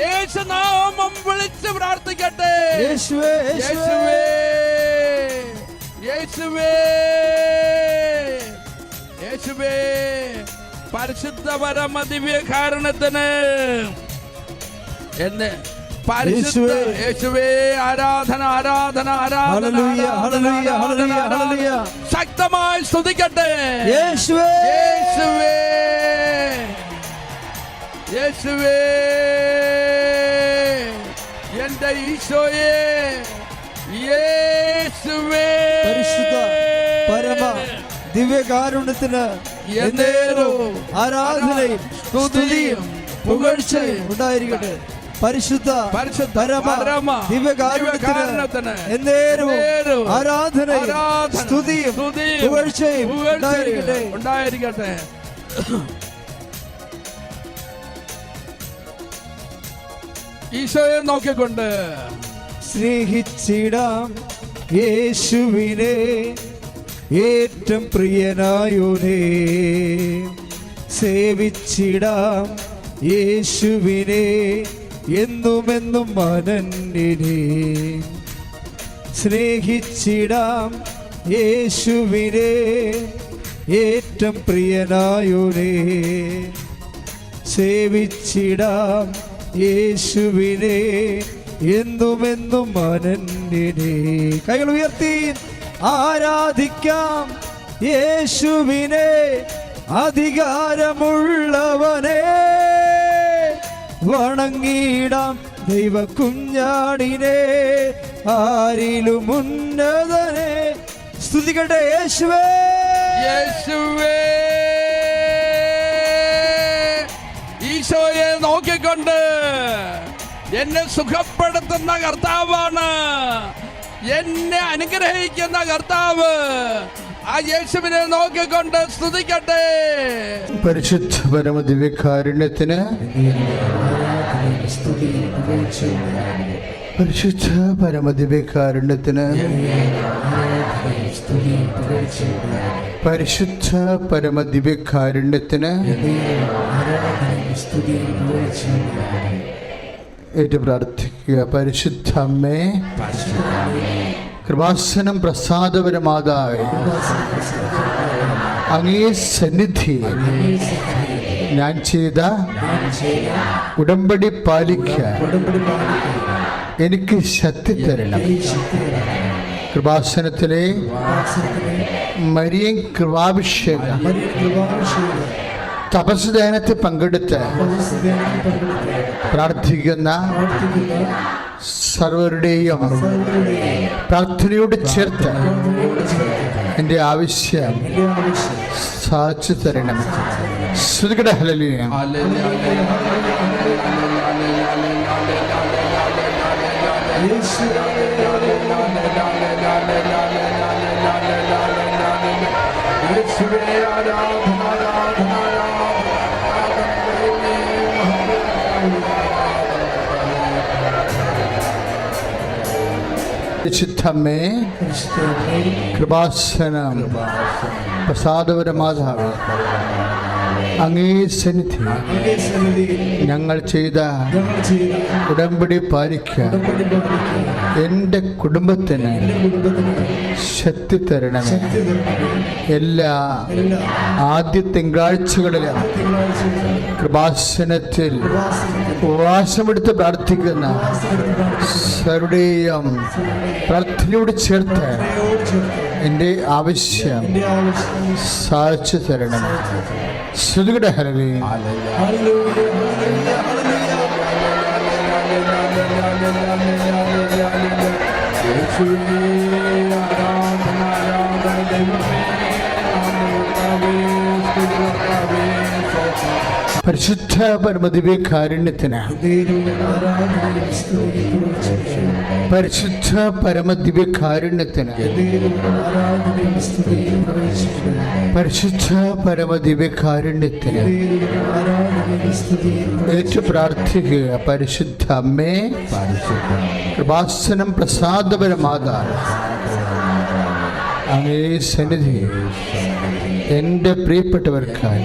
യേശുനാമം വിളിച്ച് പ്രാർത്ഥിക്കട്ടെ. യേശുവേ യേശുവേ. യേശുവേ. യേശുവേ. പരിശുദ്ധ പരമ ദിവ്യ കാരണത്തിന് എന്ന് പരിശുദ്ധ യേശുവേ. ആരാധന ആരാധന ആരാധന. ശക്തമായി സ്തുതിക്കട്ടെ. യേശുവേ. യേശുവേ. യേശുവേ. എന്റെ ഈശോയെ പരിശുദ്ധ പരമ ദിവ്യകാരുണ്യത്തിന് ആരാധനയും സ്തുതിയും പുകഴ്ചയും ഉണ്ടായിരിക്കട്ടെ. പരിശുദ്ധ പരമ ദിവ്യകാരുണ്യത്തിന് എന്നേരവും ആരാധനയും ആരാധന, സ്തുതിയും പുകഴ്ചയും ഉണ്ടായിരിക്കട്ടെ. ഉണ്ടായിരിക്കട്ടെ. ഈശോയെ നോക്കിക്കൊണ്ട്. സ്നേഹിച്ചിടാം യേശുവിനെ ഏറ്റവും പ്രിയനായോനേ. സേവിച്ചിടാം യേശുവിനെ എന്നുമെന്നും മനന്നിനെ. സ്നേഹിച്ചിടാം യേശുവിനെ ഏറ്റം പ്രിയനായുനേ. സേവിച്ചിടാം യേശുവിനെ എന്നുമെന്നും അനന്യനെ കൈകൾ ഉയർത്തി ആരാധിക്കാം. യേശുവിനെ അധികാരമുള്ളവനെ വണങ്ങിയിടാം ദൈവ കുഞ്ഞാടിനെ ആരിലും ഉന്നതനെ. സ്തുതികട്ടെ യേശുവേ. യേശുവേ. ഈശോയെ നോക്കിക്കൊണ്ട് എന്നെ സുഖപ്പെടുത്തുന്ന കർത്താവാണ്. എന്നെ അനുഗ്രഹിക്കുന്ന കർത്താവ്. ആ യേശുവിനെ നോക്കിക്കൊണ്ട് സ്തുതിക്കട്ടെ. പരിശുദ്ധ പരമ ദിവ്യകാരുണ്യത്തിന് പരിശുദ്ധ പരമ ദിവ്യകാരുണ്യത്തിന് പരിശുദ്ധ പരമ ദിവ്യകാരുണ്യത്തിന് ഏറ്റു പ്രാർത്ഥിക്കുക. പരിശുദ്ധ അമ്മേ കൃപാസനം പ്രസാദപരമാതാവേ അങ്ങേ സന്നിധി ഞാൻ ചെയ്ത ഉടമ്പടി പാലിക്കാൻ എനിക്ക് ശക്തി തരണം. കൃപാസനത്തിലെ മരിയൻ കൃപാഭിഷേക. തപസ് ധ്യാനത്തിൽ പങ്കെടുത്ത് പ്രാർത്ഥിക്കുന്ന സർവരുടെയും പ്രാർത്ഥനയോട് ചേർത്ത് എന്റെ ആവശ്യം സാധിച്ചു തരണം. ശ്രുതികട ഹലലിയ പരിശുദ്ധമ്മേ കൃപാസനം പ്രസാദപരമാതാവ് അങ്ങേ സന്നിധി. ഞങ്ങൾ ചെയ്ത ഉടമ്പടി പാലിക്കാൻ എന്റെ കുടുംബത്തിന് ശക്തി തരണം എല്ലാ ആദ്യ തിങ്കളാഴ്ചകളിലും കൃപാസനത്തിൽ ഉപവാസമെടുത്ത് പ്രാർത്ഥിക്കുന്ന സരുടെയും പ്രാർത്ഥനയോട് ചേർത്ത് എന്റെ ആവശ്യം സാധിച്ചു തരണം ശ്രുതിയുടെ ഹരവേ പരിശുദ്ധ പരമദിവ്യ കാരുണ്യത്തിന് പരിശുദ്ധ പരമദിവ്യ കാരുണ്യത്തിന് പരിശുദ്ധ പരമദിവ്യ കാരുണ്യത്തിന് ഏറ്റു പ്രാർത്ഥിക്കുക പരിശുദ്ധ അമ്മേ കൃപാസനം പ്രസാദപരമാകാൻ. അങ്ങേ സന്നിധി എന്റെ പ്രിയപ്പെട്ടവർക്കായി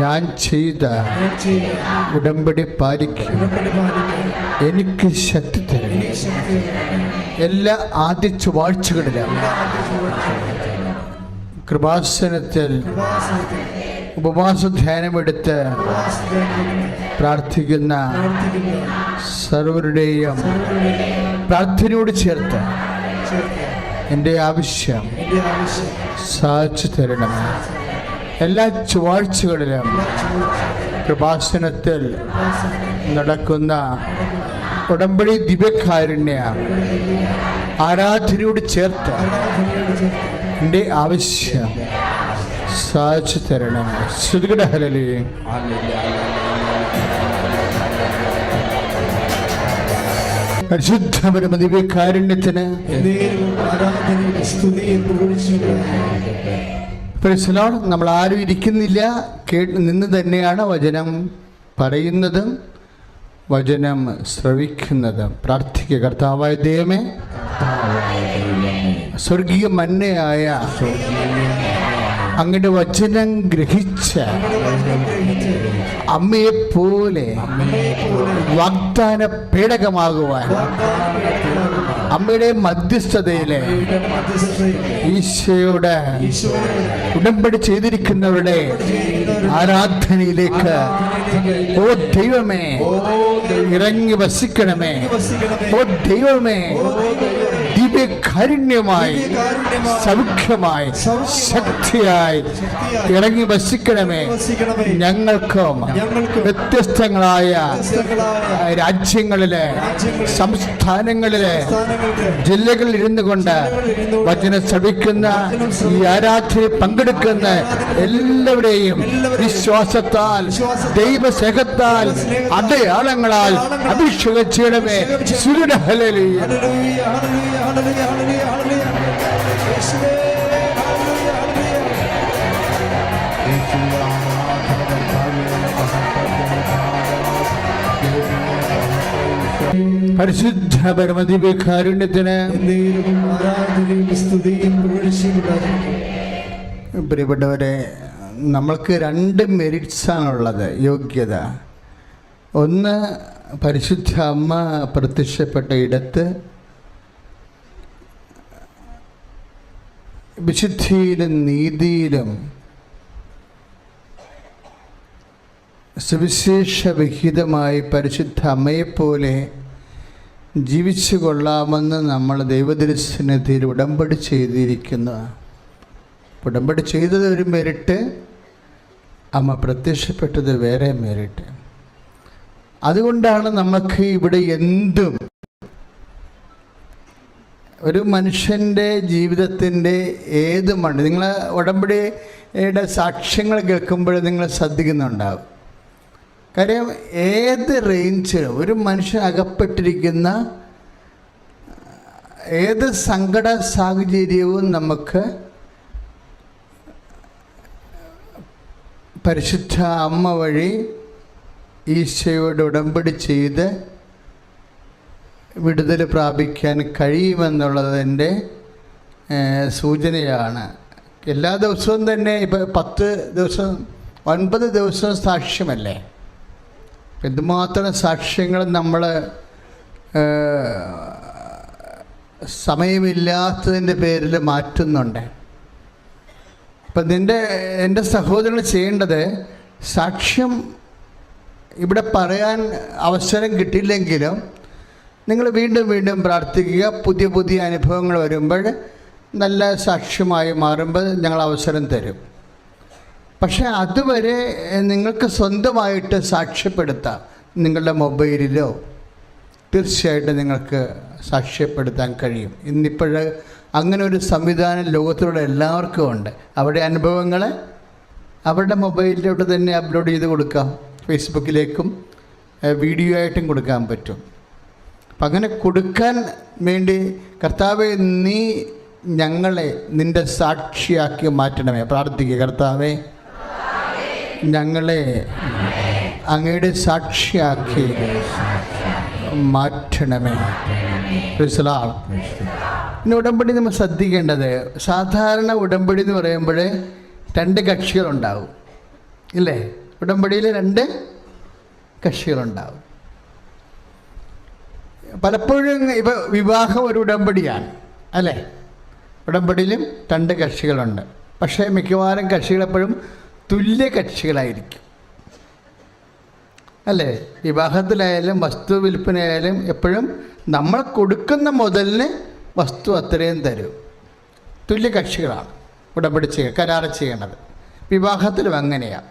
ഞാൻ ചെയ്ത ഉടമ്പടി പാലിക്കും എനിക്ക് ശക്തി തരും. എല്ലാ ആദ്യ ചുവാഴ്ചകളിലും കൃപാസനത്തിൽ ഉപവാസ ധ്യാനമെടുത്ത് പ്രാർത്ഥിക്കുന്ന സർവരുടെയും പ്രാർത്ഥനയോട് ചേർത്ത് എന്റെ ആവശ്യം സാധിച്ചു തരണമേ എല്ലാ ചൊവ്വാഴ്ചകളിലും പ്രഭാഷണത്തിൽ നടക്കുന്ന ഉടമ്പടി ദിവ്യകാരുണ്യ ആരാധനയോട് ചേർത്ത് എന്റെ ആവശ്യം സാധിച്ചു തരണം. ശ്രുതികട പരിശുദ്ധപരമ ദിവ്യകാരുണ്യത്തിന് പരിസലോട് നമ്മൾ ആരും ഇരിക്കുന്നില്ല. കേട്ട് നിന്ന് തന്നെയാണ് വചനം പറയുന്നതും വചനം ശ്രവിക്കുന്നതും. പ്രാർത്ഥിക്കുക കർത്താവായ ദൈവമേ. സ്വർഗീയ മന്നയായ അങ്ങയുടെ വചനം ഗ്രഹിച്ച അമ്മയെ പോലെ വാഗ്ദാന പേടകമാകുവാൻ അമ്മയുടെ മധ്യസ്ഥതയിലെ ഈശോയുടെ ഉടമ്പടി ചെയ്തിരിക്കുന്നവരുടെ ആരാധനയിലേക്ക് ഓ ദൈവമേ ഇറങ്ങി വസിക്കണമേ. ഓ ദൈവമേ ദിവ്യകാരുണ്യമായി സൗഖ്യമായി ശക്തിയായി ഇറങ്ങി വസിക്കണമേ. ഞങ്ങൾക്ക് വ്യത്യസ്തങ്ങളായ രാജ്യങ്ങളിലെ സംസ്ഥാനങ്ങളിലെ ജില്ലകളിൽ ഇരുന്നു കൊണ്ട് വചനം ശ്രമിക്കുന്ന ഈ ആരാധനയിൽ പങ്കെടുക്കുന്ന എല്ലാവരെയും വിശ്വാസത്താൽ ദൈവസ്നേഹത്താൽ അടയാളങ്ങളാൽ അഭിഷേകം ചെയ്യണമേ. സുരുട പരിശുദ്ധ പ്രിയപ്പെട്ടവരെ നമ്മൾക്ക് രണ്ട് മെറിറ്റ്സ് ആണുള്ളത് യോഗ്യത. ഒന്ന് പരിശുദ്ധ അമ്മ പ്രത്യക്ഷപ്പെട്ട ഇടത്ത് വിശുദ്ധിയിലും നീതിയിലും സുവിശേഷ വിഹിതമായി പരിശുദ്ധ അമ്മയെപ്പോലെ ജീവിച്ചു കൊള്ളാമെന്ന് നമ്മൾ ദൈവദർശനത്തിൽ ഉടമ്പടി ചെയ്തിരിക്കുന്നു. ഉടമ്പടി ചെയ്തത് ഒരു മെരിട്ട് അമ്മ പ്രത്യക്ഷപ്പെട്ടത് വേറെ മേരിട്ട്. അതുകൊണ്ടാണ് നമുക്ക് ഇവിടെ എന്തും ഒരു മനുഷ്യന്റെ ജീവിതത്തിന്റെ ഏത് മണ്ണ് നിങ്ങൾ ഉടമ്പടിയുടെ സാക്ഷ്യങ്ങൾ കേൾക്കുമ്പോൾ നിങ്ങൾ ശ്രദ്ധിക്കുന്നുണ്ടാവും. കാര്യം ഏത് റേഞ്ചിലും ഒരു മനുഷ്യൻ അകപ്പെട്ടിരിക്കുന്ന ഏത് സങ്കട സാഹചര്യവും നമുക്ക് പരിശുദ്ധ അമ്മ വഴി ഈശോയോട് ഉടമ്പടി ചെയ്ത് വിടുതൽ പ്രാപിക്കാൻ കഴിയുമെന്നുള്ളതിന്റെ സൂചനയാണ്. എല്ലാ ദിവസവും തന്നെ ഇപ്പോൾ പത്ത് ദിവസം ഒൻപത് ദിവസം സാക്ഷ്യമല്ലേ? എന്തുമാത്രം സാക്ഷ്യങ്ങൾ നമ്മൾ സമയമില്ലാത്തതിന്റെ പേരിൽ മാറ്റുന്നുണ്ട്. അപ്പം നിന്റെ എന്റെ സഹോദരങ്ങൾ ചെയ്യേണ്ടത് സാക്ഷ്യം ഇവിടെ പറയാൻ അവസരം കിട്ടിയില്ലെങ്കിലും നിങ്ങൾ വീണ്ടും വീണ്ടും പ്രാർത്ഥിക്കുക. പുതിയ പുതിയ അനുഭവങ്ങൾ വരുമ്പോൾ നല്ല സാക്ഷ്യമായി മാറുമ്പോൾ ഞങ്ങൾ അവസരം തരും. പക്ഷേ അതുവരെ നിങ്ങൾക്ക് സ്വന്തമായിട്ട് സാക്ഷ്യപ്പെടുത്താം. നിങ്ങളുടെ മൊബൈലിലോ തീർച്ചയായിട്ടും നിങ്ങൾക്ക് സാക്ഷ്യപ്പെടുത്താൻ കഴിയും. ഇന്നിപ്പോൾ അങ്ങനെ ഒരു സംവിധാനം ലോകത്തിലൂടെ എല്ലാവർക്കും ഉണ്ട്. അവരുടെ അനുഭവങ്ങൾ അവരുടെ മൊബൈലിലോട്ട് തന്നെ അപ്ലോഡ് ചെയ്ത് കൊടുക്കാം. ഫേസ്ബുക്കിലേക്കും വീഡിയോ ആയിട്ടും കൊടുക്കാൻ പറ്റും. അപ്പം അങ്ങനെ കൊടുക്കാൻ വേണ്ടി കർത്താവെ നീ ഞങ്ങളെ നിന്റെ സാക്ഷിയാക്കി മാറ്റണമേ. പ്രാർത്ഥിക്കുക കർത്താവെ. ഞങ്ങളെ അങ്ങയുടെ സാക്ഷിയാക്കി മാറ്റണമേ. പിന്നെ ഉടമ്പടി നമ്മൾ ശ്രദ്ധിക്കേണ്ടത് സാധാരണ ഉടമ്പടി എന്ന് പറയുമ്പോൾ രണ്ട് കക്ഷികളുണ്ടാവും. ഇല്ലേ? ഉടമ്പടിയിൽ രണ്ട് കക്ഷികളുണ്ടാവും. പലപ്പോഴും ഇവ വിവാഹം ഒരു ഉടമ്പടിയാണ് അല്ലേ? ഉടമ്പടിയിലും രണ്ട് കക്ഷികളുണ്ട്. പക്ഷേ മിക്കവാറും കക്ഷികളെപ്പോഴും തുല്യ കക്ഷികളായിരിക്കും. അല്ലേ? വിവാഹത്തിലായാലും വസ്തു വിൽപ്പനയായാലും എപ്പോഴും നമ്മൾ കൊടുക്കുന്ന മുതലിന് വസ്തു അത്രയും തരും. തുല്യ കക്ഷികളാണ് ഉടമ്പടി ചെയ്യുക കരാർ ചെയ്യണത് വിവാഹത്തിലും അങ്ങനെയാണ്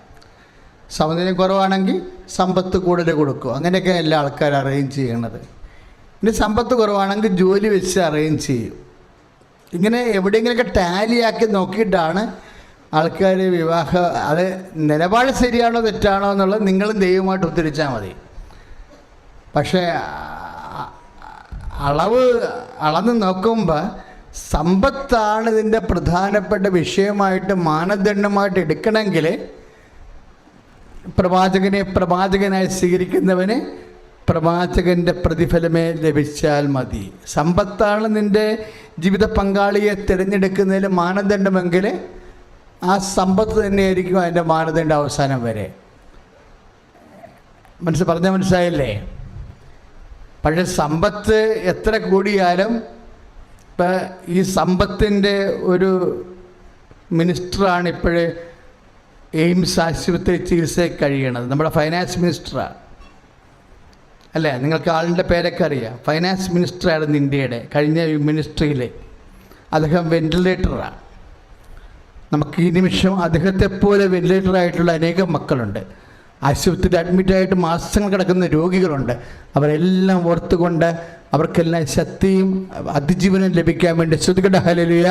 സൗന്ദര്യം കുറവാണെങ്കിൽ സമ്പത്ത് കൂടുതൽ കൊടുക്കും. അങ്ങനെയൊക്കെ എല്ലാ ആൾക്കാരും അറേഞ്ച് ചെയ്യണത്. ഇനി സമ്പത്ത് കുറവാണെങ്കിൽ ജോലി വെച്ച് അറേഞ്ച് ചെയ്യും. ഇങ്ങനെ എവിടെയെങ്കിലുമൊക്കെ ടാലിയാക്കി നോക്കിയിട്ടാണ് ആൾക്കാർ വിവാഹ അത് നിലപാട് ശരിയാണോ തെറ്റാണോ എന്നുള്ളത് നിങ്ങളും ദൈവമായിട്ട് ഉത്തരിച്ചാൽ മതി. പക്ഷേ അളവ് അളന്ന് നോക്കുമ്പോൾ സമ്പത്താണ് ഇതിന്റെ പ്രധാനപ്പെട്ട വിഷയമായിട്ട് മാനദണ്ഡമായിട്ട് എടുക്കണമെങ്കിൽ പ്രവാചകനെ പ്രവാചകനായി സ്വീകരിക്കുന്നവന് പ്രവാചകന്റെ പ്രതിഫലമേ ലഭിച്ചാൽ മതി. സമ്പത്താണ് നിന്റെ ജീവിത പങ്കാളിയെ തിരഞ്ഞെടുക്കുന്നതിൽ മാനദണ്ഡമെങ്കിൽ ആ സമ്പത്ത് തന്നെയായിരിക്കും അതിന്റെ മാനദണ്ഡം അവസാനം വരെ. മനസ്സ് പറഞ്ഞാൽ മനസ്സിലായില്ലേ? പക്ഷെ സമ്പത്ത് എത്ര കൂടിയാലും ഇപ്പം ഈ സമ്പത്തിന്റെ ഒരു മിനിസ്റ്ററാണ് ഇപ്പോഴേ എയിംസ് ആശുപത്രി ചികിത്സയിൽ കഴിയണത്. നമ്മുടെ ഫൈനാൻസ് മിനിസ്റ്ററാണ് അല്ലേ? നിങ്ങൾക്ക് ആളുടെ പേരൊക്കെ അറിയാം. ഫൈനാൻസ് മിനിസ്റ്ററായിരുന്നു ഇന്ത്യയുടെ കഴിഞ്ഞ മിനിസ്ട്രിയിൽ അദ്ദേഹം വെന്റിലേറ്ററാണ് നമുക്ക് ഈ നിമിഷം അദ്ദേഹത്തെ പോലെ വെന്റിലേറ്റർ ആയിട്ടുള്ള അനേകം മക്കളുണ്ട്. ആശുപത്രിയിൽ അഡ്മിറ്റായിട്ട് മാസങ്ങൾ കിടക്കുന്ന രോഗികളുണ്ട്. അവരെല്ലാം ഓർത്തുകൊണ്ട് അവർക്കെല്ലാം ശക്തിയും അതിജീവനം ലഭിക്കാൻ വേണ്ടി ശ്രുതികട ഹലലിയ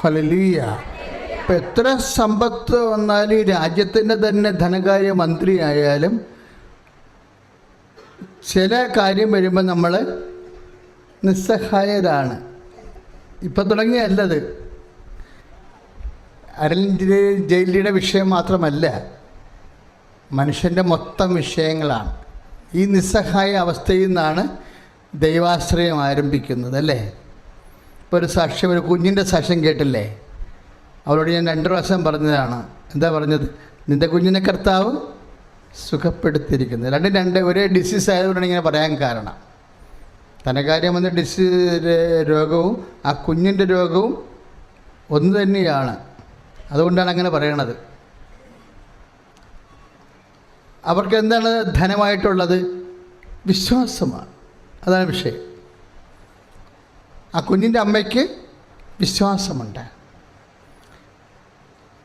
ഹലലിയ ഇപ്പം എത്ര സമ്പത്ത് വന്നാലും ഈ രാജ്യത്തിന്റെ തന്നെ ധനകാര്യ മന്ത്രി ആയാലും ചില കാര്യം വരുമ്പോൾ നമ്മൾ നിസ്സഹായരാണ്. ഇപ്പം തുടങ്ങിയല്ലത്. അരൽ ജയിലിയുടെ വിഷയം മാത്രമല്ല മനുഷ്യന്റെ മൊത്തം വിഷയങ്ങളാണ്. ഈ നിസ്സഹായ അവസ്ഥയിൽ നിന്നാണ് ദൈവാശ്രയം ആരംഭിക്കുന്നത് അല്ലേ? ഇപ്പോൾ ഒരു സാക്ഷ്യം ഒരു കുഞ്ഞിന്റെ സാക്ഷ്യം കേട്ടില്ലേ? അവരോട് ഞാൻ രണ്ട് പ്രാവശ്യം പറഞ്ഞതാണ്. എന്താ പറഞ്ഞത്? നിന്റെ കുഞ്ഞിനെ കർത്താവ് സുഖപ്പെടുത്തിയിരിക്കുന്നത് രണ്ടും രണ്ട് ഒരേ ഡിസീസ് ആയതുകൊണ്ടാണ് ഇങ്ങനെ പറയാൻ കാരണം. തന്നെ കാര്യം വന്ന ഡിസീ രോഗവും ആ കുഞ്ഞിന്റെ രോഗവും ഒന്ന് തന്നെയാണ്. അതുകൊണ്ടാണ് അങ്ങനെ പറയണത്. അവർക്ക് എന്താണ് ധനമായിട്ടുള്ളത്? വിശ്വാസമാണ്. അതാണ് വിഷയം. ആ കുഞ്ഞിന്റെ അമ്മയ്ക്ക് വിശ്വാസമുണ്ട്.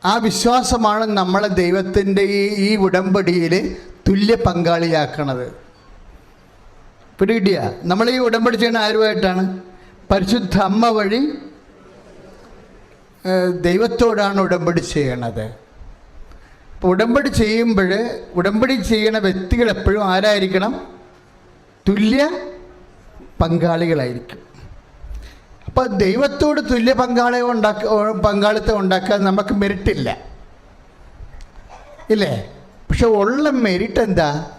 ആ വിശ്വാസമാണ് നമ്മളെ ദൈവത്തിന്റെ ഈ ഈ ഉടമ്പടിയിൽ തുല്യ പങ്കാളിയാക്കണത്. പിടികിട്ടിയ? നമ്മൾ ഈ ഉടമ്പടി ചെയ്യുന്ന ആരുമായിട്ടാണ്? പരിശുദ്ധ അമ്മ വഴി ദൈവത്തോടാണ് ഉടമ്പടി ചെയ്യണത്. അപ്പോൾ ഉടമ്പടി ചെയ്യുമ്പോൾ ഉടമ്പടി ചെയ്യണ വ്യക്തികൾ എപ്പോഴും ആരായിരിക്കണം? തുല്യ പങ്കാളികളായിരിക്കും. അപ്പോൾ ദൈവത്തോട് തുല്യ പങ്കാളി ഉണ്ടാക്ക പങ്കാളിത്തം ഉണ്ടാക്കാൻ നമുക്ക് മെരിറ്റില്ല. ഇല്ലേ? പക്ഷെ ഉള്ള മെരിറ്റ് എന്താ?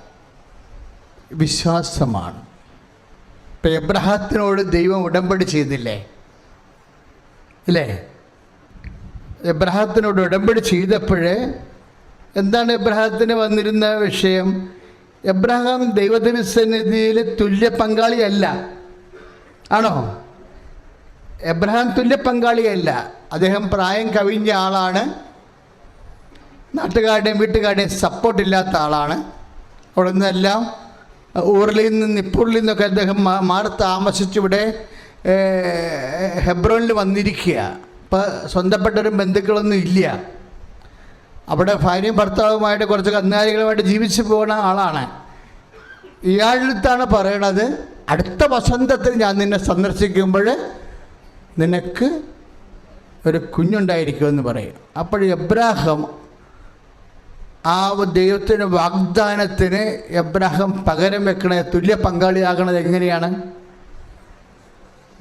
വിശ്വാസമാണ്. ഇപ്പം എബ്രഹാത്തിനോട് ദൈവം ഉടമ്പടി ചെയ്തില്ലേ? ഇല്ലേ? എബ്രഹാത്തിനോട് ഉടമ്പടി ചെയ്തപ്പോഴേ എന്താണ് എബ്രഹാത്തിന് വന്നിരുന്ന വിഷയം? എബ്രഹാം ദൈവത്തിന് സന്നിധിയിൽ തുല്യ പങ്കാളിയല്ല. ആണോ? എബ്രഹാം തുല്യ പങ്കാളിയല്ല. അദ്ദേഹം പ്രായം കവിഞ്ഞ ആളാണ്. നാട്ടുകാരുടെയും വീട്ടുകാരുടെയും സപ്പോർട്ട് ഇല്ലാത്ത ആളാണ്. അവിടെ നിന്നെല്ലാം ഊറിൽ നിന്ന് നിപ്പൂറിൽ നിന്നൊക്കെ അദ്ദേഹം മാറി താമസിച്ചിവിടെ ഹെബ്രോണിൽ വന്നിരിക്കുക. ഇപ്പം സ്വന്തപ്പെട്ടൊരു ബന്ധുക്കളൊന്നും ഇല്ല. അവിടെ ഭാര്യയും ഭർത്താവുമായിട്ട് കുറച്ച് കന്നുകാലികളുമായിട്ട് ജീവിച്ചു പോകുന്ന ആളാണ്. ഇയാളടുത്താണ് പറയണത്. അടുത്ത വസന്തത്തിൽ ഞാൻ നിന്നെ സന്ദർശിക്കുമ്പോൾ നിനക്ക് ഒരു കുഞ്ഞുണ്ടായിരിക്കുമെന്ന് പറയും. അപ്പോൾ എബ്രാഹം ആ ദൈവത്തിന് വാഗ്ദാനത്തിന് എബ്രാഹം പകരം വെക്കണ തുല്യ പങ്കാളിയാകണത് എങ്ങനെയാണ്?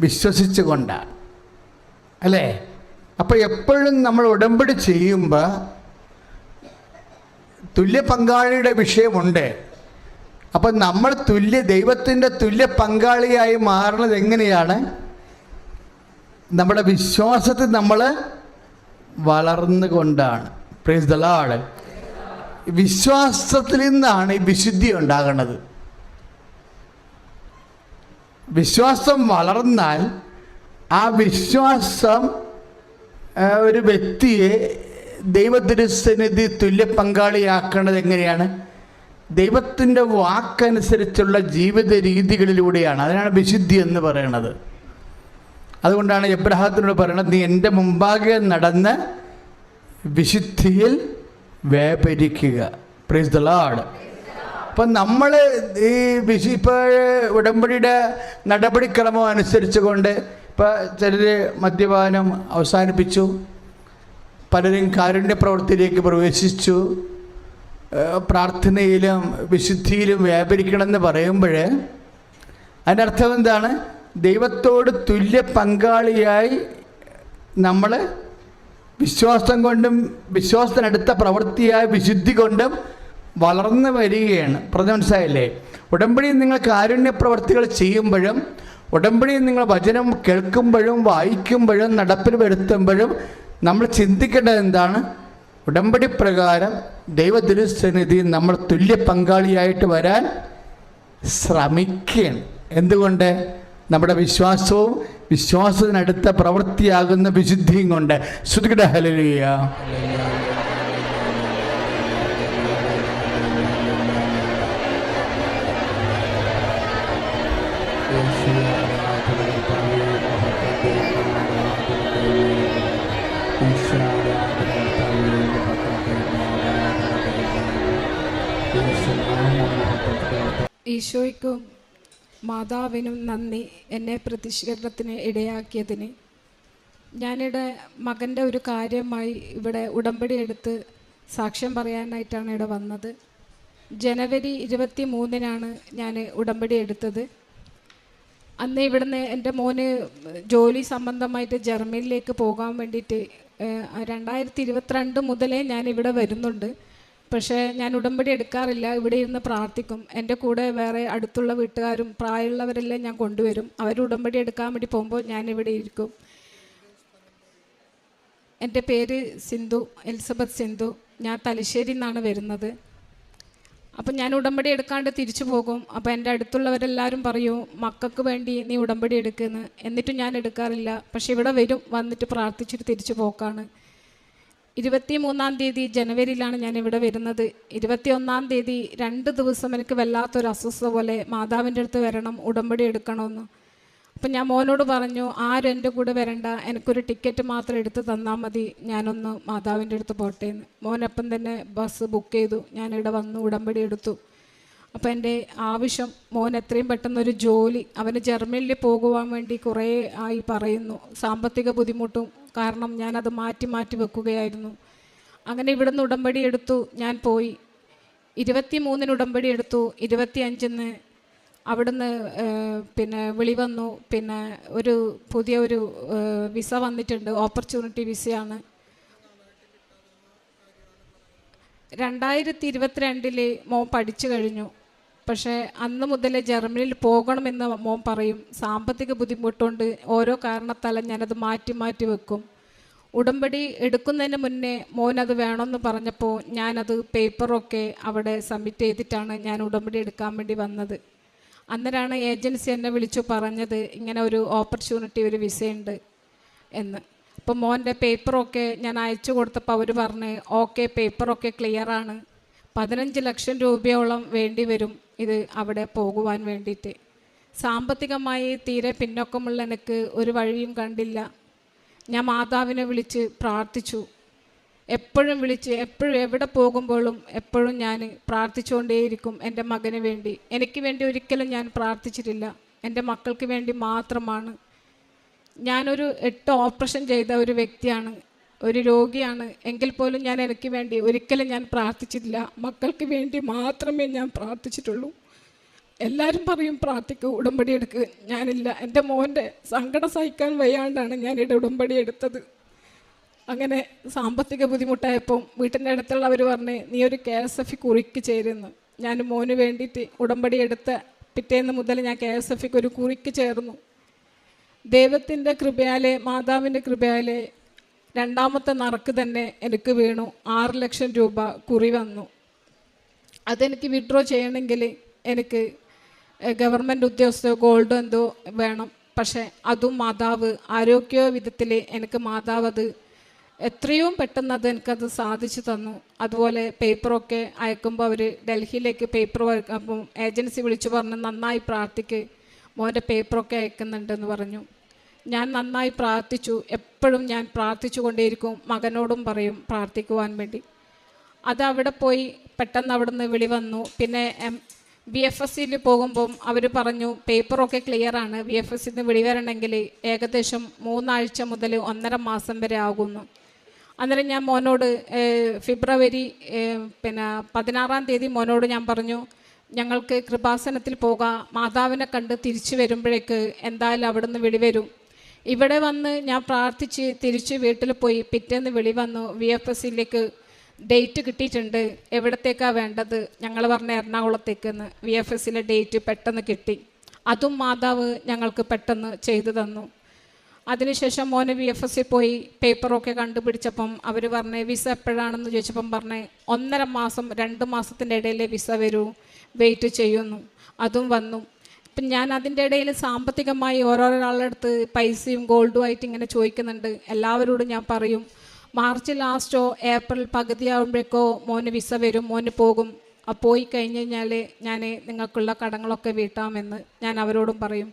വിശ്വസിച്ചു കൊണ്ടാണ്. അല്ലേ? അപ്പോൾ എപ്പോഴും നമ്മൾ ഉടമ്പടി ചെയ്യുമ്പോൾ തുല്യ പങ്കാളിയുടെ വിഷയമുണ്ട്. അപ്പം നമ്മൾ തുല്യ ദൈവത്തിന്റെ തുല്യ പങ്കാളിയായി മാറുന്നത് എങ്ങനെയാണ്? നമ്മുടെ വിശ്വാസത്തിൽ നമ്മൾ വളർന്നുകൊണ്ടാണ്. പ്രൈസ് ദ ലാർഡ് വിശ്വാസത്തിൽ നിന്നാണ് ഈ വിശുദ്ധി ഉണ്ടാകുന്നത് വിശ്വാസം വളർന്നാൽ ആ വിശ്വാസം ഒരു വ്യക്തിയെ ദൈവത്തിരുസന്നിധി തുല്യ പങ്കാളിയാക്കുന്നത് എങ്ങനെയാണ്? ദൈവത്തിന്റെ വാക്കനുസരിച്ചുള്ള ജീവിത രീതികളിലൂടെയാണ് അതിനാണ് വിശുദ്ധി എന്ന് പറയുന്നത്. അതുകൊണ്ടാണ് എബ്രഹാത്തിനോട് പറയണത് നീ എന്റെ മുമ്പാകെ നടന്ന് വിശുദ്ധിയിൽ വ്യാപരിക്കുക പ്രൈസ് ദ ലാഡ് അപ്പം നമ്മൾ ഈ വിശു ഇപ്പോൾ ഉടമ്പടിയുടെ നടപടിക്രമം അനുസരിച്ച് കൊണ്ട് ഇപ്പോൾ ചിലർ മദ്യപാനം അവസാനിപ്പിച്ചു പലരും കാരുണ്യ പ്രവൃത്തിയിലേക്ക് പ്രവേശിച്ചു പ്രാർത്ഥനയിലും വിശുദ്ധിയിലും വ്യാപരിക്കണമെന്ന് പറയുമ്പോൾ അതിന്റെ അർത്ഥം എന്താണ്? ദൈവത്തോട് തുല്യ പങ്കാളിയായി നമ്മൾ വിശ്വാസം കൊണ്ടും വിശ്വാസത്തിനടുത്ത പ്രവൃത്തിയായ വിശുദ്ധി കൊണ്ടും വളർന്നു വരികയാണ്. പറഞ്ഞ മനസ്സിലായില്ലേ? ഉടമ്പടിയിൽ നിങ്ങൾ കാരുണ്യ പ്രവർത്തികൾ ചെയ്യുമ്പോഴും ഉടമ്പടിയിൽ നിങ്ങൾ വചനം കേൾക്കുമ്പോഴും വായിക്കുമ്പോഴും നടപ്പിൽ വരുത്തുമ്പോഴും നമ്മൾ ചിന്തിക്കേണ്ടത് എന്താണ്? ഉടമ്പടി പ്രകാരം ദൈവദിനസന്നിധി നമ്മൾ തുല്യ പങ്കാളിയായിട്ട് വരാൻ ശ്രമിക്കുകയാണ്. എന്തുകൊണ്ട്? നമ്മുടെ വിശ്വാസവും വിശ്വാസത്തിനടുത്ത പ്രവൃത്തിയാകുന്ന വിശുദ്ധിയും കൊണ്ട് ശ്രുതികട ഹലലിയ ഈശോയ്ക്കും മാതാവിനും നന്ദി എന്നെ പ്രതിഷേധത്തിന് ഇടയാക്കിയതിന്. ഞാനിവിടെ മകന്റെ ഒരു കാര്യമായി ഇവിടെ ഉടമ്പടി എടുത്ത് സാക്ഷ്യം പറയാനായിട്ടാണ് ഇവിടെ വന്നത്. ജനുവരി ഇരുപത്തി മൂന്നിനാണ് ഞാൻ ഉടമ്പടി എടുത്തത്. അന്ന് ഇവിടുന്ന് എന്റെ മോന് ജോലി സംബന്ധമായിട്ട് ജർമ്മനിയിലേക്ക് പോകാൻ വേണ്ടിയിട്ട് രണ്ടായിരത്തി ഇരുപത്തിരണ്ട് മുതലേ ഞാൻ ഇവിടെ വരുന്നുണ്ട്. പക്ഷേ ഞാൻ ഉടമ്പടി എടുക്കാറില്ല. ഇവിടെ ഇരുന്ന് പ്രാർത്ഥിക്കും. എന്റെ കൂടെ വേറെ അടുത്തുള്ള വീട്ടുകാരും പ്രായമുള്ളവരെല്ലാം ഞാൻ കൊണ്ടുവരും. അവർ ഉടമ്പടി എടുക്കാൻ വേണ്ടി പോകുമ്പോൾ ഞാൻ ഇവിടെ ഇരിക്കും. എന്റെ പേര് സിന്ധു എലിസബത്ത് സിന്ധു. ഞാൻ തലശ്ശേരി നിന്നാണ് വരുന്നത്. അപ്പം ഞാൻ ഉടമ്പടി എടുക്കാണ്ട് തിരിച്ചു പോകും. അപ്പോൾ എന്റെ അടുത്തുള്ളവരെല്ലാവരും പറയും മക്കൾക്ക് വേണ്ടി നീ ഉടമ്പടി എടുക്കുന്നു. എന്നിട്ടും ഞാൻ എടുക്കാറില്ല. പക്ഷെ ഇവിടെ വരും വന്നിട്ട് പ്രാർത്ഥിച്ചിട്ട് തിരിച്ചു പോക്കാണ്. ഇരുപത്തി മൂന്നാം തീയതി ജനുവരിയിലാണ് ഞാൻ ഇവിടെ വരുന്നത്. ഇരുപത്തി ഒന്നാം തീയതി രണ്ട് ദിവസം എനിക്ക് വല്ലാത്തൊരു അസ്വസ്ഥ പോലെ മാതാവിന്റെ അടുത്ത് വരണം ഉടമ്പടി എടുക്കണമെന്ന്. അപ്പം ഞാൻ മോനോട് പറഞ്ഞു ആരും എന്റെ കൂടെ വരണ്ട. എനിക്കൊരു ടിക്കറ്റ് മാത്രം എടുത്ത് തന്നാൽ മതി. ഞാനൊന്ന് മാതാവിന്റെ അടുത്ത് പോട്ടെ എന്ന് മോനപ്പം തന്നെ ബസ് ബുക്ക് ചെയ്തു. ഞാനിവിടെ വന്ന് ഉടമ്പടി എടുത്തു. അപ്പോൾ എന്റെ ആവശ്യം മോൻ എത്രയും പെട്ടെന്നൊരു ജോലി അവന് ജർമ്മനിയിൽ പോകുവാൻ വേണ്ടി കുറേ ആയി പറയുന്നു. സാമ്പത്തിക ബുദ്ധിമുട്ടും കാരണം ഞാനത് മാറ്റി മാറ്റി വെക്കുകയായിരുന്നു. അങ്ങനെ ഇവിടുന്ന് ഉടമ്പടി എടുത്തു ഞാൻ പോയി. ഇരുപത്തി മൂന്നിന് ഉടമ്പടി എടുത്തു ഇരുപത്തി അഞ്ചിന് അവിടുന്ന് പിന്നെ വിളി വന്നു. പിന്നെ ഒരു പുതിയ ഒരു വിസ വന്നിട്ടുണ്ട് ഓപ്പർച്യൂണിറ്റി വിസയാണ്. രണ്ടായിരത്തി ഇരുപത്തിരണ്ടിൽ മോൻ പഠിച്ചു കഴിഞ്ഞു. പക്ഷേ അന്ന് മുതൽ ജർമ്മനിയിൽ പോകണമെന്ന് മോൻ പറയും. സാമ്പത്തിക ബുദ്ധിമുട്ടുണ്ട്. ഓരോ കാരണത്താലും ഞാനത് മാറ്റി മാറ്റി വെക്കും. ഉടമ്പടി എടുക്കുന്നതിന് മുന്നേ മോൻ അത് വേണമെന്ന് പറഞ്ഞപ്പോൾ ഞാനത് പേപ്പറൊക്കെ അവിടെ സബ്മിറ്റ് ചെയ്തിട്ടാണ് ഞാൻ ഉടമ്പടി എടുക്കാൻ വേണ്ടി വന്നത്. അന്നേരമാണ് ഏജൻസി എന്നെ വിളിച്ചു പറഞ്ഞത് ഇങ്ങനെ ഒരു ഓപ്പർച്യൂണിറ്റി ഒരു വിസയുണ്ട് എന്ന്. അപ്പോൾ മോന്റെ പേപ്പറൊക്കെ ഞാൻ അയച്ചു കൊടുത്തപ്പോൾ അവർ പറഞ്ഞ് ഓക്കെ പേപ്പറൊക്കെ ക്ലിയറാണ്. പതിനഞ്ച് ലക്ഷം രൂപയോളം വേണ്ടി വരും. ഇത് അവിടെ പോകുവാൻ വേണ്ടിയിട്ട്. സാമ്പത്തികമായി തീരെ പിന്നോക്കമുള്ള എനിക്ക് ഒരു വഴിയും കണ്ടില്ല. ഞാൻ മാതാവിനെ വിളിച്ച് പ്രാർത്ഥിച്ചു. എപ്പോഴും വിളിച്ച് എപ്പോഴും എവിടെ പോകുമ്പോഴും എപ്പോഴും ഞാൻ പ്രാർത്ഥിച്ചുകൊണ്ടേയിരിക്കും എന്റെ മകന് വേണ്ടി. എനിക്ക് വേണ്ടി ഒരിക്കലും ഞാൻ പ്രാർത്ഥിച്ചിട്ടില്ല. എന്റെ മക്കൾക്ക് വേണ്ടി മാത്രമാണ്. ഞാനൊരു എട്ട് ഓപ്പറേഷൻ ചെയ്ത ഒരു വ്യക്തിയാണ്. ഒരു രോഗിയാണ്. എങ്കിൽ പോലും ഞാൻ എനിക്ക് വേണ്ടി ഒരിക്കലും ഞാൻ പ്രാർത്ഥിച്ചിട്ടില്ല. മക്കൾക്ക് വേണ്ടി മാത്രമേ ഞാൻ പ്രാർത്ഥിച്ചിട്ടുള്ളൂ. എല്ലാവരും പറയും പ്രാർത്ഥിക്കൂ ഉടമ്പടി എടുക്കുക ഞാനില്ല. എന്റെ മോന്റെ സങ്കടം സഹിക്കാൻ വയ്യാണ്ടാണ് ഞാനിവിടെ ഉടമ്പടി എടുത്തത്. അങ്ങനെ സാമ്പത്തിക ബുദ്ധിമുട്ടായപ്പം വീട്ടിന്റെ അടുത്തുള്ളവർ പറഞ്ഞ് നീ ഒരു കെ എസ് എഫ് കുറിക്ക് ചേരുന്നു. ഞാൻ മോന് വേണ്ടിയിട്ട് ഉടമ്പടി എടുത്ത പിറ്റേന്ന് മുതൽ ഞാൻ കെ എസ് എഫ് ഒരു കുറിക്ക് ചേർന്നു. ദൈവത്തിന്റെ കൃപയാലെ മാതാവിന്റെ കൃപയാലെ രണ്ടാമത്തെ നറുക്ക് തന്നെ എനിക്ക് വീണു. ആറ് ലക്ഷം രൂപ കുറി വന്നു. അതെനിക്ക് വിഡ്രോ ചെയ്യണമെങ്കിൽ എനിക്ക് ഗവൺമെന്റ് ഉദ്യോഗസ്ഥ ഗോൾഡ് എന്തോ വേണം. പക്ഷേ അതും മാതാവ് ആരോഗ്യ വിധത്തിൽ എനിക്ക് മാതാവ് അത് എത്രയും പെട്ടെന്ന് അത് എനിക്കത് സാധിച്ചു തന്നു. അതുപോലെ പേപ്പറൊക്കെ അയക്കുമ്പോൾ അവർ ഡൽഹിയിലേക്ക് പേപ്പർ അപ്പം ഏജൻസി വിളിച്ചു പറഞ്ഞു നന്നായി പ്രാർത്ഥിക്ക്. മോന്റെ പേപ്പറൊക്കെ അയക്കുന്നുണ്ടെന്ന് പറഞ്ഞു. ഞാൻ നന്നായി പ്രാർത്ഥിച്ചു. എപ്പോഴും ഞാൻ പ്രാർത്ഥിച്ചു കൊണ്ടേയിരിക്കും. മകനോടും പറയും പ്രാർത്ഥിക്കുവാൻ വേണ്ടി. അത് അവിടെ പോയി പെട്ടെന്ന് അവിടുന്ന് വിളി വന്നു. പിന്നെ ബി എഫ് എസ് സിയിൽ പോകുമ്പം അവർ പറഞ്ഞു പേപ്പറൊക്കെ ക്ലിയറാണ് ബി എഫ് എസ് സിന്ന് വിളി വരണമെങ്കിൽ ഏകദേശം മൂന്നാഴ്ച മുതൽ ഒന്നര മാസം വരെ ആകുന്നു. അന്നേരം ഞാൻ മോനോട് ഫിബ്രുവരി പിന്നെ പതിനാറാം തീയതി മോനോട് ഞാൻ പറഞ്ഞു ഞങ്ങൾക്ക് കൃപാസനത്തിൽ പോകാം. മാതാവിനെ കണ്ട് തിരിച്ചു വരുമ്പോഴേക്ക് എന്തായാലും അവിടുന്ന് വിളി വരും. ഇവിടെ വന്ന് ഞാൻ പ്രാർത്ഥിച്ച് തിരിച്ച് വീട്ടിൽ പോയി പിറ്റേന്ന് വിളി വന്നു വി എഫ് എസ് സിയിലേക്ക് ഡേറ്റ് കിട്ടിയിട്ടുണ്ട്. എവിടത്തേക്കാണ് വേണ്ടത്? ഞങ്ങൾ പറഞ്ഞ എറണാകുളത്തേക്കെന്ന് വി എഫ് എസിലെ ഡേറ്റ് പെട്ടെന്ന് കിട്ടി. അതും മാതാവ് ഞങ്ങൾക്ക് പെട്ടെന്ന് ചെയ്തു തന്നു. അതിനുശേഷം മോന് വി എഫ് എസിൽ പോയി പേപ്പറൊക്കെ കണ്ടുപിടിച്ചപ്പം അവർ പറഞ്ഞ് വിസ എപ്പോഴാണെന്ന് ചോദിച്ചപ്പം പറഞ്ഞേ ഒന്നര മാസം രണ്ട് മാസത്തിന്റെ ഇടയിലെ വിസ വരൂ വെയിറ്റ് ചെയ്യുന്നു. അതും വന്നു. ഇപ്പം ഞാൻ അതിന്റെ ഇടയിൽ സാമ്പത്തികമായി ഓരോരാളുടെ അടുത്ത് പൈസയും ഗോൾഡും ആയിട്ട് ഇങ്ങനെ ചോദിക്കുന്നുണ്ട്. എല്ലാവരോടും ഞാൻ പറയും മാർച്ച് ലാസ്റ്റോ ഏപ്രിൽ പകുതിയാകുമ്പോഴേക്കോ മോന് വിസ വരും മോന് പോകും. ആ പോയി കഴിഞ്ഞ് കഴിഞ്ഞാൽ ഞാൻ നിങ്ങൾക്കുള്ള കടങ്ങളൊക്കെ വീട്ടാമെന്ന് ഞാൻ അവരോടും പറയും.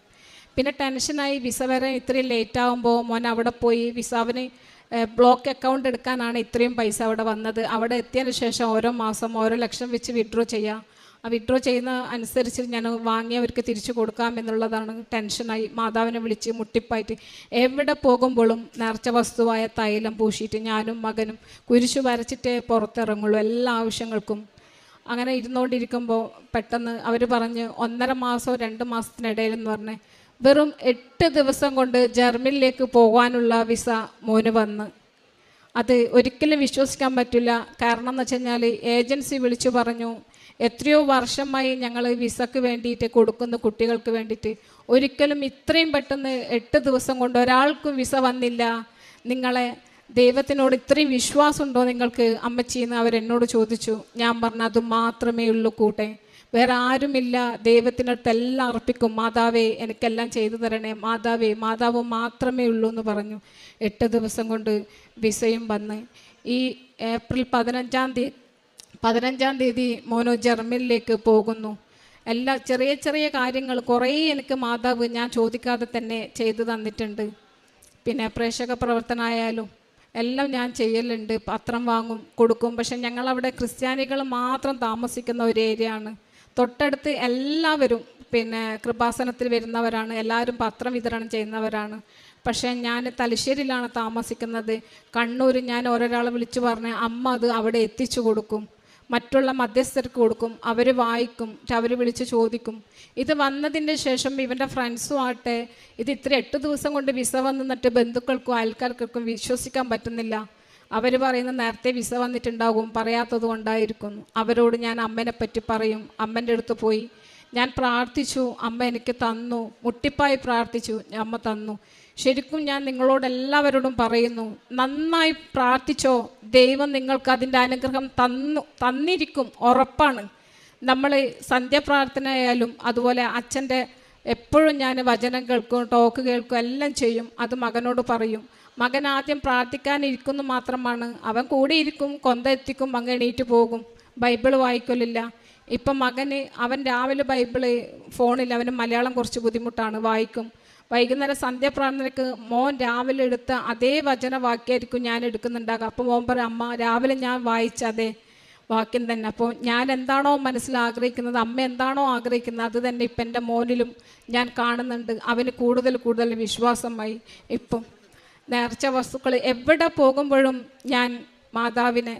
പിന്നെ ടെൻഷനായി വിസ വരെ ഇത്രയും ലേറ്റ് ആകുമ്പോൾ മോൻ അവിടെ പോയി വിസാവിന് ബ്ലോക്ക് അക്കൗണ്ട് എടുക്കാനാണ് ഇത്രയും പൈസ അവിടെ വന്നത്. അവിടെ എത്തിയതിന് ശേഷം ഓരോ മാസം ഓരോ ലക്ഷം വെച്ച് വിഡ്രോ ചെയ്യാം. വിഡ്രോ ചെയ്യുന്ന അനുസരിച്ച് ഞാൻ വാങ്ങിയവർക്ക് തിരിച്ചു കൊടുക്കാം എന്നുള്ളതാണ് ടെൻഷനായി മാതാവിനെ വിളിച്ച് മുട്ടിപ്പായിട്ട്. എവിടെ പോകുമ്പോഴും നേർച്ച വസ്തുവായ തൈലം പൂശിയിട്ട് ഞാനും മകനും കുരിശു വരച്ചിട്ടേ പുറത്തിറങ്ങുള്ളൂ എല്ലാ ആവശ്യങ്ങൾക്കും. അങ്ങനെ ഇരുന്നുകൊണ്ടിരിക്കുമ്പോൾ പെട്ടെന്ന് അവർ പറഞ്ഞ് ഒന്നര മാസമോ രണ്ട് മാസത്തിനിടയിൽ എന്ന് പറഞ്ഞ് വെറും എട്ട് ദിവസം കൊണ്ട് ജർമ്മനിലേക്ക് പോകാനുള്ള വിസ മോന് വന്ന്. അത് ഒരിക്കലും വിശ്വസിക്കാൻ പറ്റില്ല. കാരണം എന്ന് വെച്ച് കഴിഞ്ഞാൽ ഏജൻസി വിളിച്ചു പറഞ്ഞു എത്രയോ വർഷമായി ഞങ്ങൾ വിസക്ക് വേണ്ടിയിട്ട് കൊടുക്കുന്ന കുട്ടികൾക്ക് വേണ്ടിയിട്ട് ഒരിക്കലും ഇത്രയും പെട്ടെന്ന് എട്ട് ദിവസം കൊണ്ട് ഒരാൾക്കും വിസ വന്നില്ല. നിങ്ങളെ ദൈവത്തിനോട് ഇത്രയും വിശ്വാസമുണ്ടോ നിങ്ങൾക്ക്? അമ്മച്ചിന്ന് അവരെന്നോട് ചോദിച്ചു. ഞാൻ പറഞ്ഞു അത് മാത്രമേ ഉള്ളൂ കൂട്ടെ. വേറെ ആരുമില്ല. ദൈവത്തിനടുത്ത് എല്ലാം അർപ്പിക്കും. മാതാവേ എനിക്കെല്ലാം ചെയ്തു തരണേ. മാതാവേ മാതാവ് മാത്രമേ ഉള്ളൂ എന്ന് പറഞ്ഞു. എട്ട് ദിവസം കൊണ്ട് വിസയും വന്ന്. ഈ ഏപ്രിൽ പതിനഞ്ചാം തീയതി പതിനഞ്ചാം തീയതി മോനോ ജർമ്മനിലേക്ക് പോകുന്നു. എല്ലാ ചെറിയ ചെറിയ കാര്യങ്ങൾ കുറേ എനിക്ക് മാതാവ് ഞാൻ ചോദിക്കാതെ തന്നെ ചെയ്തു തന്നിട്ടുണ്ട്. പിന്നെ പ്രേക്ഷക പ്രവർത്തനമായാലും എല്ലാം ഞാൻ ചെയ്യലുണ്ട്. പത്രം വാങ്ങും കൊടുക്കും. പക്ഷെ ഞങ്ങളവിടെ ക്രിസ്ത്യാനികൾ മാത്രം താമസിക്കുന്ന ഒരു ഏരിയ ആണ് തൊട്ടടുത്ത് എല്ലാവരും പിന്നെ കൃപാസനത്തിൽ വരുന്നവരാണ്. എല്ലാവരും പത്രം വിതരണം ചെയ്യുന്നവരാണ്. പക്ഷേ ഞാൻ തലശ്ശേരിയിലാണ് താമസിക്കുന്നത്. കണ്ണൂർ ഞാൻ ഓരോരാളെ വിളിച്ചു പറഞ്ഞ് അമ്മ അത് അവിടെ എത്തിച്ചു കൊടുക്കും. മറ്റുള്ള മധ്യസ്ഥർക്ക് കൊടുക്കും അവർ വായിക്കും അവർ വിളിച്ച് ചോദിക്കും. ഇത് വന്നതിന്റെ ശേഷം ഇവന്റെ ഫ്രണ്ട്സും ആട്ടെ ഇത് ഇത്ര എട്ട് ദിവസം കൊണ്ട് വിസ വന്നിട്ട് ബന്ധുക്കൾക്കും അയൽക്കാർക്കും വിശ്വസിക്കാൻ പറ്റുന്നില്ല. അവർ പറയുന്ന നേരത്തെ വിസ വന്നിട്ടുണ്ടാകും പറയാത്തത് കൊണ്ടായിരിക്കുന്നു അവരോട് ഞാൻ അമ്മനെ പറ്റി പറയും അമ്മന്റെ അടുത്ത് പോയി ഞാൻ പ്രാർത്ഥിച്ചു അമ്മ എനിക്ക് തന്നു മുട്ടിപ്പായി പ്രാർത്ഥിച്ചു അമ്മ തന്നു. ശരിക്കും ഞാൻ നിങ്ങളോട് എല്ലാവരോടും പറയുന്നു നന്നായി പ്രാർത്ഥിച്ചോ ദൈവം നിങ്ങൾക്ക് അതിന്റെ അനുഗ്രഹം തന്നു തന്നിരിക്കും ഉറപ്പാണ്. നമ്മൾ സന്ധ്യപ്രാർത്ഥന ആയാലും അതുപോലെ അച്ഛന്റെ എപ്പോഴും ഞാൻ വചനം കേൾക്കും ടോക്ക് കേൾക്കും എല്ലാം ചെയ്യും അത് മകനോട് പറയും. മകൻ ആദ്യം പ്രാർത്ഥിക്കാനിരിക്കുന്നു മാത്രമാണ്. അവൻ കൂടെ ഇരിക്കും കൊന്ത എത്തിക്കും അങ്ങ് എണീറ്റ് പോകും. ബൈബിൾ വായിക്കലില്ല. ഇപ്പം മകന് അവൻ രാവിലെ ബൈബിൾ ഫോണിൽ അവന് മലയാളം കുറച്ച് ബുദ്ധിമുട്ടാണ് വായിക്കും. വൈകുന്നേരം സന്ധ്യാപ്രാർത്ഥനയ്ക്ക് മോൻ രാവിലെ എടുത്ത അതേ വചനവാക്യമായിരിക്കും ഞാൻ എടുക്കുന്നുണ്ടാകുക. അപ്പോൾ മോൻ പറയും അമ്മ രാവിലെ ഞാൻ വായിച്ച അതേ വാക്യം തന്നെ. അപ്പോൾ ഞാൻ എന്താണോ മനസ്സിൽ ആഗ്രഹിക്കുന്നത് അമ്മ എന്താണോ ആഗ്രഹിക്കുന്നത് അത് തന്നെ ഇപ്പം എന്റെ മോനിലും ഞാൻ കാണുന്നുണ്ട്. അവന് കൂടുതൽ കൂടുതൽ വിശ്വാസമായി ഇപ്പം നേർച്ച വസ്തുക്കൾ എവിടെ പോകുമ്പോഴും ഞാൻ മാതാവിനെ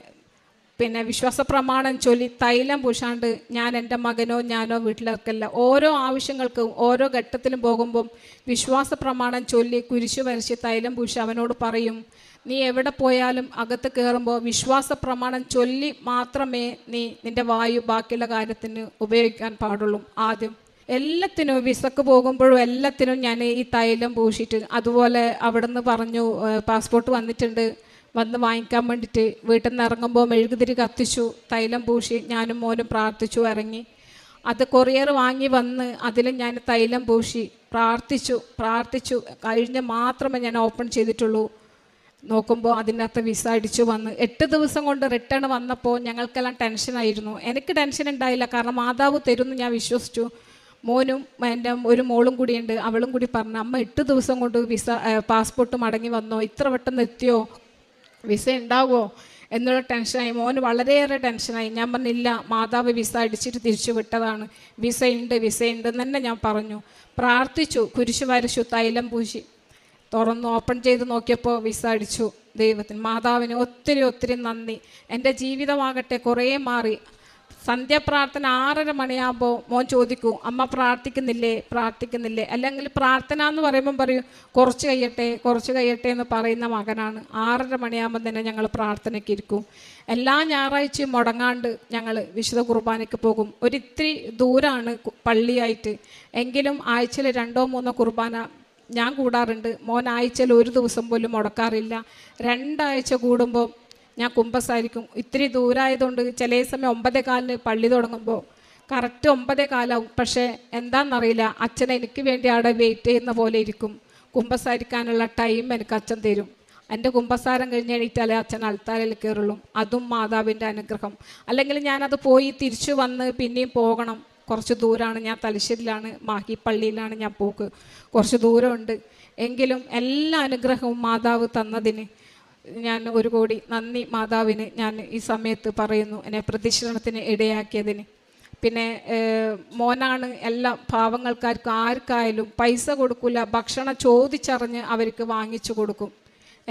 പിന്നെ വിശ്വാസ പ്രമാണം ചൊല്ലി തൈലം പൂശാണ്ട് ഞാൻ എന്റെ മകനോ ഞാനോ വീട്ടിലേക്കല്ല ഓരോ ആവശ്യങ്ങൾക്കും ഓരോ ഘട്ടത്തിലും പോകുമ്പം വിശ്വാസ പ്രമാണം ചൊല്ലി കുരിശു വരച്ച് തൈലം പൂശി അവനോട് പറയും നീ എവിടെ പോയാലും അകത്ത് കയറുമ്പോൾ വിശ്വാസ പ്രമാണം ചൊല്ലി മാത്രമേ നീ നിന്റെ വായു ബാക്കിയുള്ള കാര്യത്തിന് ഉപയോഗിക്കാൻ പാടുള്ളൂ. ആദ്യം എല്ലാത്തിനും വിസക്ക് പോകുമ്പോഴും എല്ലാത്തിനും ഞാൻ ഈ തൈലം പൂശിയിട്ട് അതുപോലെ അവിടെ നിന്ന് പറഞ്ഞു പാസ്പോർട്ട് വന്നിട്ടുണ്ട്. വന്ന് വാങ്ങിക്കാൻ വേണ്ടിയിട്ട് വീട്ടിൽ നിന്ന് ഇറങ്ങുമ്പോൾ മെഴുകുതിരി കത്തിച്ചു തൈലം പൂശി ഞാനും മോനും പ്രാർത്ഥിച്ചു ഇറങ്ങി. അത് കൊറിയർ വാങ്ങി വന്ന് അതിലും ഞാൻ തൈലം പൂശി പ്രാർത്ഥിച്ചു പ്രാർത്ഥിച്ചു. കഴിഞ്ഞ് മാത്രമേ ഞാൻ ഓപ്പൺ ചെയ്തിട്ടുള്ളൂ. നോക്കുമ്പോൾ അതിനകത്ത് വിസ അടിച്ചു വന്ന്. എട്ട് ദിവസം കൊണ്ട് റിട്ടേൺ വന്നപ്പോൾ ഞങ്ങൾക്കെല്ലാം ടെൻഷനായിരുന്നു എനിക്ക് ടെൻഷൻ ഉണ്ടായില്ല. കാരണം മാതാവ് തരുമെന്ന് ഞാൻ വിശ്വസിച്ചു. മോനും എന്റെ ഒരു മോളും കൂടിയുണ്ട്. അവളും കൂടി പറഞ്ഞു അമ്മ എട്ട് ദിവസം കൊണ്ട് വിസ പാസ്പോർട്ട് മടങ്ങി വന്നോ? ഇത്ര പെട്ടെന്ന് എത്തിയോ? വിസ ഉണ്ടാവുമോ എന്നുള്ള ടെൻഷനായി. മോന് വളരെയേറെ ടെൻഷനായി. ഞാൻ പറഞ്ഞില്ല മാതാവ് വിസ അടിച്ചിട്ട് തിരിച്ചു വിട്ടതാണ്. വിസ ഉണ്ട് വിസ ഉണ്ട് എന്ന് തന്നെ ഞാൻ പറഞ്ഞു. പ്രാർത്ഥിച്ചു കുരിശു വരച്ചു തൈലം പൂശി. തുറന്ന് ഓപ്പൺ ചെയ്ത് നോക്കിയപ്പോൾ വിസ അടിച്ചു ദൈവത്തിന്. മാതാവിന് ഒത്തിരി ഒത്തിരി നന്ദി. എന്റെ ജീവിതമാകട്ടെ കുറേ മാറി. സന്ധ്യാപ്രാർത്ഥന ആറര മണിയാകുമ്പോൾ മോൻ ചോദിക്കും അമ്മ പ്രാർത്ഥിക്കുന്നില്ലേ? പ്രാർത്ഥിക്കുന്നില്ലേ? അല്ലെങ്കിൽ പ്രാർത്ഥന എന്ന് പറയുമ്പം പറയും കുറച്ച് കഴിയട്ടെ കുറച്ച് കഴിയട്ടെ എന്ന് പറയുന്ന മകനാണ്. ആറര മണിയാകുമ്പോൾ തന്നെ ഞങ്ങൾ പ്രാർത്ഥനയ്ക്ക് ഇരിക്കും. എല്ലാ ഞായറാഴ്ചയും മുടങ്ങാണ്ട് ഞങ്ങൾ വിശുദ്ധ കുർബാനയ്ക്ക് പോകും. ഒരിത്തിരി ദൂരമാണ് പള്ളിയായിട്ട്. എങ്കിലും ആഴ്ചയിൽ രണ്ടോ മൂന്നോ കുർബാന ഞാൻ കൂടാറുണ്ട്. മോൻ ആഴ്ചയിൽ ഒരു ദിവസം പോലും മുടക്കാറില്ല. രണ്ടാഴ്ച കൂടുമ്പോൾ ഞാൻ കുമ്പസാരിക്കും. ഇത്തിരി ദൂരമായതുകൊണ്ട് ചില സമയം ഒമ്പതേ കാലിന് പള്ളി തുടങ്ങുമ്പോൾ കറക്റ്റ് ഒമ്പതേ കാലാവും. പക്ഷേ എന്താണെന്നറിയില്ല അച്ഛൻ എനിക്ക് വേണ്ടി അവിടെ വെയിറ്റ് ചെയ്യുന്ന പോലെ ഇരിക്കും. കുമ്പസാരിക്കാനുള്ള ടൈം എനിക്ക് അച്ഛൻ തരും. എന്റെ കുമ്പസാരം കഴിഞ്ഞ് എണീറ്റാലേ അച്ഛൻ അൾത്താരയിൽ കയറുള്ളൂ. അതും മാതാവിന്റെ അനുഗ്രഹം. അല്ലെങ്കിൽ ഞാനത് പോയി തിരിച്ചു വന്ന് പിന്നെയും പോകണം. കുറച്ച് ദൂരമാണ് ഞാൻ തലശ്ശേരിയിലാണ് മാഹി പള്ളിയിലാണ് ഞാൻ പോക്ക്. കുറച്ച് ദൂരമുണ്ട്. എങ്കിലും എല്ലാ അനുഗ്രഹവും മാതാവ് തന്നതിന് ഞാൻ ഒരു കോടി നന്ദി മാതാവിന് ഞാൻ ഈ സമയത്ത് പറയുന്നു എന്നെ പ്രതിഷേധത്തിന് ഇടയാക്കിയതിന്. പിന്നെ മോനാണ് എല്ലാ പാവങ്ങൾക്കാർക്കും ആർക്കായാലും പൈസ കൊടുക്കില്ല ഭക്ഷണം ചോദിച്ചറിഞ്ഞ് അവർക്ക് വാങ്ങിച്ചു കൊടുക്കും.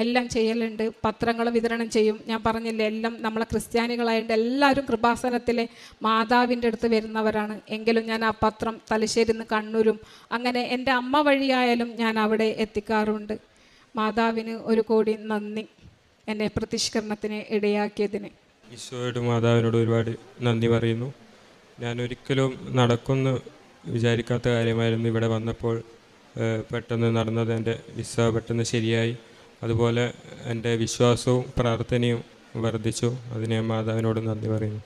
എല്ലാം ചെയ്യലുണ്ട് പത്രങ്ങൾ വിതരണം ചെയ്യും. ഞാൻ പറഞ്ഞില്ലേ എല്ലാം നമ്മളെ ക്രിസ്ത്യാനികളായിട്ട് എല്ലാവരും കൃപാസനത്തിലെ മാതാവിന്റെ അടുത്ത് വരുന്നവരാണ്. എങ്കിലും ഞാൻ ആ പത്രം തലശ്ശേരിയിൽ നിന്ന് കണ്ണൂരും അങ്ങനെ എന്റെ അമ്മ വഴിയായാലും ഞാൻ അവിടെ എത്തിക്കാറുണ്ട്. മാതാവിന് ഒരു കോടി നന്ദി. എന്നെ പ്രതിഷ്കരണത്തിന് ഇടയാക്കിയതിന്. ഈശോയോടും മാതാവിനോട് ഒരുപാട് നന്ദി പറയുന്നു. ഞാൻ ഒരിക്കലും നടക്കുമെന്ന് വിചാരിക്കാത്ത കാര്യമായിരുന്നു ഇവിടെ വന്നപ്പോൾ പെട്ടെന്ന് നടന്നത് എന്റെ വിസ പെട്ടെന്ന് ശരിയായി. അതുപോലെ എന്റെ വിശ്വാസവും പ്രാർത്ഥനയും വർദ്ധിച്ചു. അതിന് മാതാവിനോട് നന്ദി പറയുന്നു.